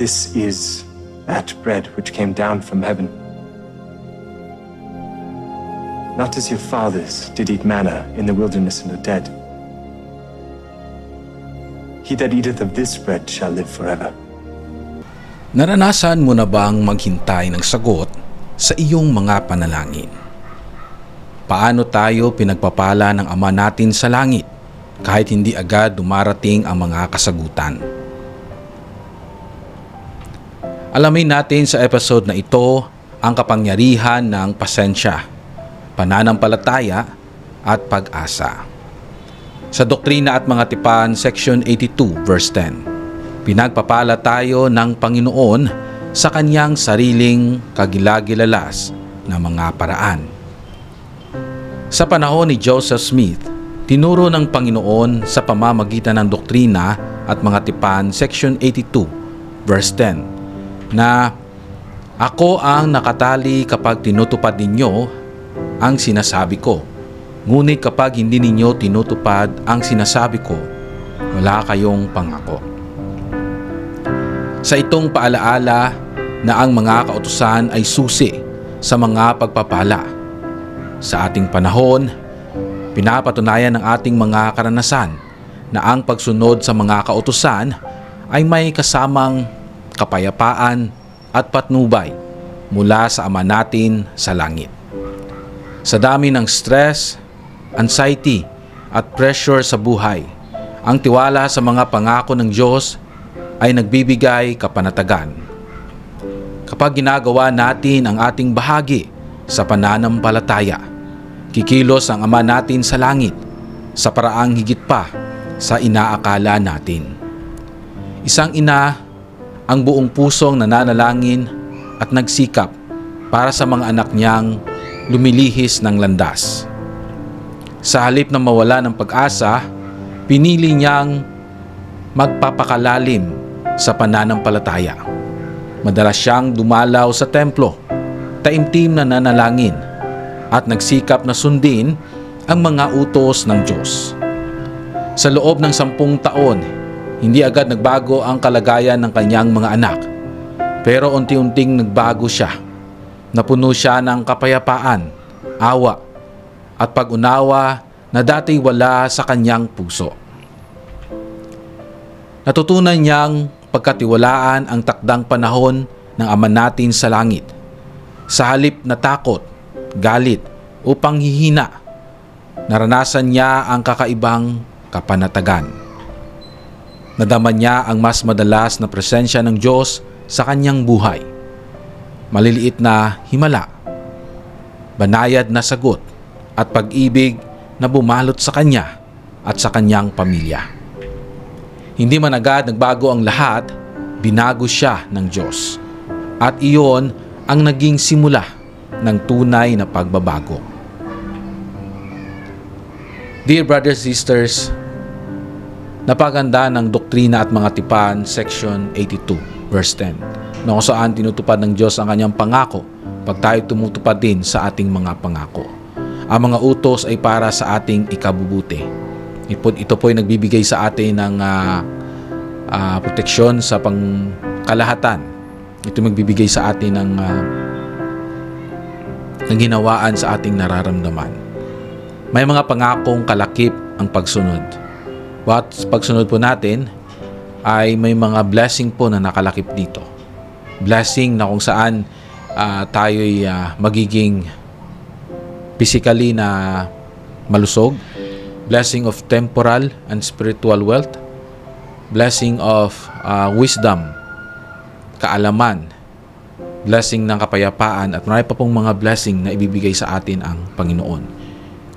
This is that bread which came down from heaven. Not as your fathers did eat manna in the wilderness and are dead. He that eateth of this bread shall live forever. Naranasan mo na bang maghintay ng sagot sa iyong mga panalangin? Paano tayo pinagpapala ng Ama natin sa langit kahit hindi agad dumarating ang mga kasagutan? Alamin natin sa episode na ito ang kapangyarihan ng pasensya, pananampalataya at pag-asa. Sa Doktrina at Mga Tipan, Section 82, verse 10, pinagpapala tayo ng Panginoon sa kanyang sariling kagilagilalas na mga paraan. Sa panahon ni Joseph Smith, tinuro ng Panginoon sa pamamagitan ng Doktrina at Mga Tipan, Section 82, verse 10, na ako ang nakatali kapag tinutupad ninyo ang sinasabi ko. Ngunit kapag hindi ninyo tinutupad ang sinasabi ko, wala kayong pangako. Sa itong paalaala na ang mga kautusan ay susi sa mga pagpapala. Sa ating panahon, pinapatunayan ng ating mga karanasan na ang pagsunod sa mga kautusan ay may kasamang kapayapaan at patnubay mula sa Ama natin sa langit. Sa dami ng stress, anxiety at pressure sa buhay, ang tiwala sa mga pangako ng Diyos ay nagbibigay kapanatagan. Kapag ginagawa natin ang ating bahagi sa pananampalataya, kikilos ang Ama natin sa langit sa paraang higit pa sa inaakala natin. Isang ina ang buong pusong nananalangin at nagsikap para sa mga anak niyang lumilihis ng landas. Sa halip na mawala ng pag-asa, pinili niyang magpapakalalim sa pananampalataya. Madalas siyang dumalaw sa templo, taimtim na nanalangin at nagsikap na sundin ang mga utos ng Diyos. Sa loob ng sampung taon, hindi agad nagbago ang kalagayan ng kanyang mga anak. Pero unti-unting nagbago siya. Napuno siya ng kapayapaan, awa, at pag-unawa na dati wala sa kanyang puso. Natutunan niyang pagkatiwalaan ang takdang panahon ng Ama natin sa langit. Sa halip na takot, galit, upang hihina, naranasan niya ang kakaibang kapanatagan. Nadama niya ang mas madalas na presensya ng Diyos sa kanyang buhay. Maliliit na himala, banayad na sagot at pag-ibig na bumalot sa kanya at sa kanyang pamilya. Hindi man agad nagbago ang lahat, binago siya ng Diyos. At iyon ang naging simula ng tunay na pagbabago. Dear brothers sisters, Napaganda ng Doktrina at Mga Tipan, Section 82, verse 10, na kung saan tinutupad ng Diyos ang kanyang pangako pag tayo tumutupad din sa ating mga pangako. Ang mga utos ay para sa ating ikabubuti. Ito po ay nagbibigay sa atin ng uh, uh, proteksyon sa pangkalahatan. Ito magbibigay sa atin ng, uh, ng ginawaan sa ating nararamdaman. May mga pangakong kalakip ang pagsunod at pagsunod po natin ay may mga blessing po na nakalakip dito. Blessing na kung saan uh, tayo'y uh, magiging physically na malusog. Blessing of temporal and spiritual wealth. Blessing of uh, wisdom, kaalaman, blessing ng kapayapaan at marami pa pong mga blessing na ibibigay sa atin ang Panginoon.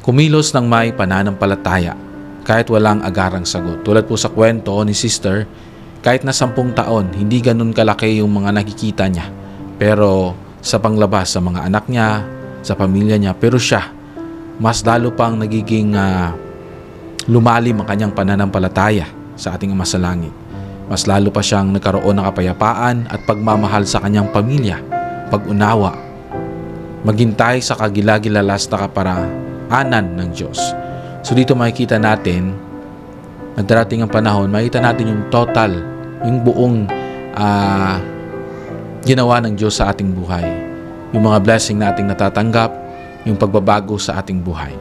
Kumilos ng may pananampalataya kahit walang agarang sagot. Tulad po sa kwento ni sister, kahit na sampung taon, hindi ganun kalaki yung mga nakikita niya. Pero sa panglabas, sa mga anak niya, sa pamilya niya, pero siya, mas lalo pang nagiging uh, lumalim ang kanyang pananampalataya sa ating Ama sa Langit. Mas lalo pa siyang nagkaroon ng kapayapaan at pagmamahal sa kanyang pamilya, pag-unawa, maghintay sa kagilagilalas na kaparaanan ng Diyos So dito makikita natin, nagdarating ang panahon, makikita natin yung total, yung buong ah, ginawa ng Diyos sa ating buhay. Yung mga blessing na ating natatanggap, yung pagbabago sa ating buhay.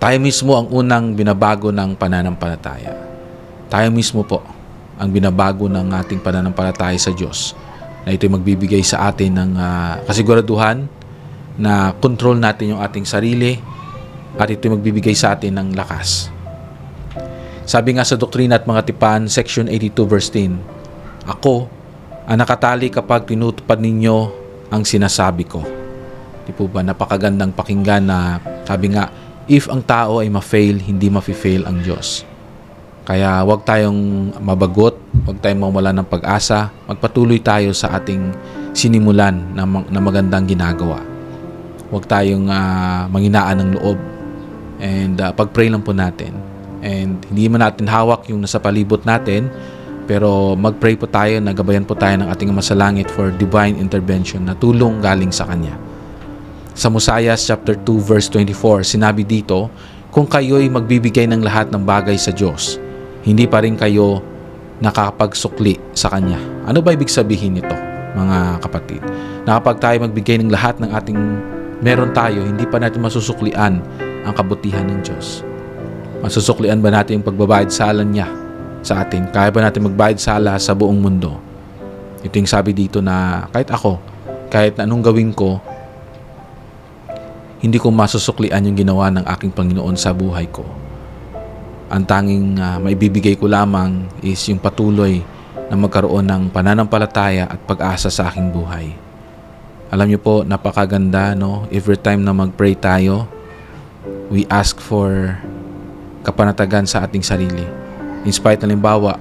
Tayo mismo ang unang binabago ng pananampalataya. Tayo mismo po ang binabago ng ating pananampalataya sa Diyos na ito'y magbibigay sa atin ng ah, kasiguraduhan na control natin yung ating sarili at ito'y magbibigay sa atin ng lakas. Sabi nga sa Doktrina at Mga Tipan, section 82 verse 10, Ako ang nakatali kapag tinutupad ninyo ang sinasabi ko. Di po ba napakagandang pakinggan na sabi nga, if ang tao ay ma-fail, hindi ma-fail ang Diyos. Kaya huwag tayong mabagot, huwag tayong mawala ng pag-asa, magpatuloy tayo sa ating sinimulan na, na magandang ginagawa. Huwag tayong ah, manghinaan ng loob. And ah, pag-pray lang po natin. And hindi man natin hawak yung nasa palibot natin, pero mag-pray po tayo, nagabayan po tayo ng ating Ama sa Langit for divine intervention na tulong galing sa Kanya. Sa Mosiah chapter 2 verse 24, sinabi dito, kung kayo'y magbibigay ng lahat ng bagay sa Diyos, hindi pa rin kayo nakapagsukli sa Kanya. Ano ba ibig sabihin nito, mga kapatid? Na kapag tayo magbigay ng lahat ng ating meron tayo, hindi pa natin masusuklian ang kabutihan ng Diyos. Masusuklian ba natin yung pagbabayad sala niya sa atin? Kaya ba natin magbayad sala sa buong mundo? Ito yung sabi dito na kahit ako, kahit na anong gawin ko, hindi ko masusuklian yung ginawa ng aking Panginoon sa buhay ko. Ang tanging ah, maibibigay ko lamang is yung patuloy na magkaroon ng pananampalataya at pag-asa sa aking buhay. Alam niyo po, napakaganda, no? Every time na mag-pray tayo, we ask for kapanatagan sa ating sarili. In spite na limbawa,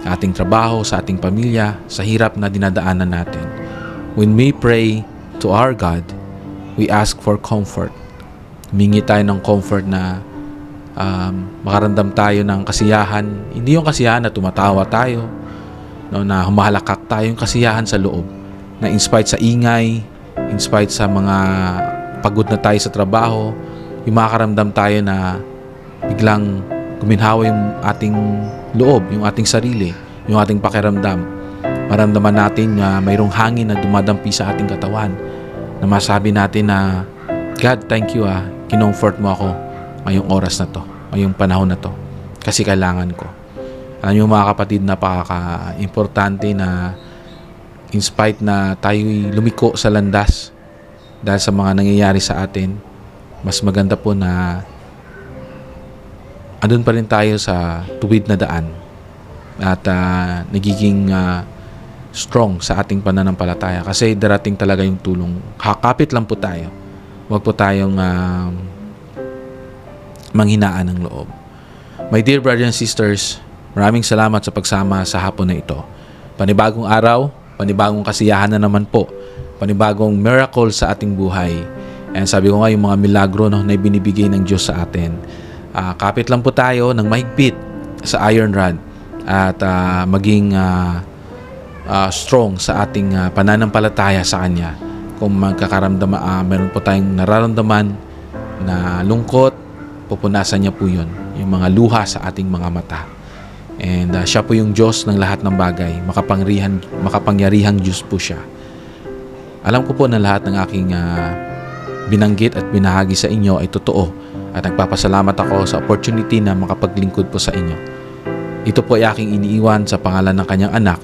sa ating trabaho, sa ating pamilya, sa hirap na dinadaanan natin. When we pray to our God, we ask for comfort. Humingi tayo ng comfort na um, makaramdam tayo ng kasiyahan. Hindi yung kasiyahan na tumatawa tayo, no, na humahalakak tayo, yung kasiyahan sa loob. Na in spite sa ingay, in spite sa mga pagod na tayo sa trabaho, yung makakaramdam tayo na biglang guminhawa yung ating loob, yung ating sarili, yung ating pakiramdam. Maramdaman natin na mayroong hangin na dumadampi sa ating katawan. Na masabi natin na, God, thank you ah, kinomfort mo ako ngayong oras na to, ngayong panahon na to. Kasi kailangan ko. Alam niyo mga kapatid, napaka-importante na in spite na tayo'y lumiko sa landas dahil sa mga nangyayari sa atin, mas maganda po na andun pa rin tayo sa tuwid na daan at ah, nagiging ah, strong sa ating pananampalataya kasi darating talaga yung tulong. Hakapit lang po tayo. Huwag po tayong ah, manghinaan ng loob. My dear brothers and sisters, maraming salamat sa pagsama sa hapon na ito. Panibagong araw, panibagong kasiyahan na naman po, panibagong miracle sa ating buhay. And sabi ko nga yung mga milagro no, na binibigay ng Diyos sa atin. Ah, kapit lang po tayo ng mahigpit sa iron rod at ah, maging ah, ah, strong sa ating ah, pananampalataya sa Kanya. Kung magkakaramdam, ah, meron po tayong nararamdaman na lungkot, pupunasan niya po yun. Yung mga luha sa ating mga mata. And ah, siya po yung Diyos ng lahat ng bagay. Makapangyarihan, makapangyarihang Diyos po siya. Alam ko po na lahat ng aking ah, binanggit at binahagi sa inyo ay totoo at nagpapasalamat ako sa opportunity na makapaglingkod po sa inyo. Ito po ay aking iniiwan sa pangalan ng kanyang anak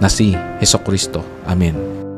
na si Heso Kristo. Amen.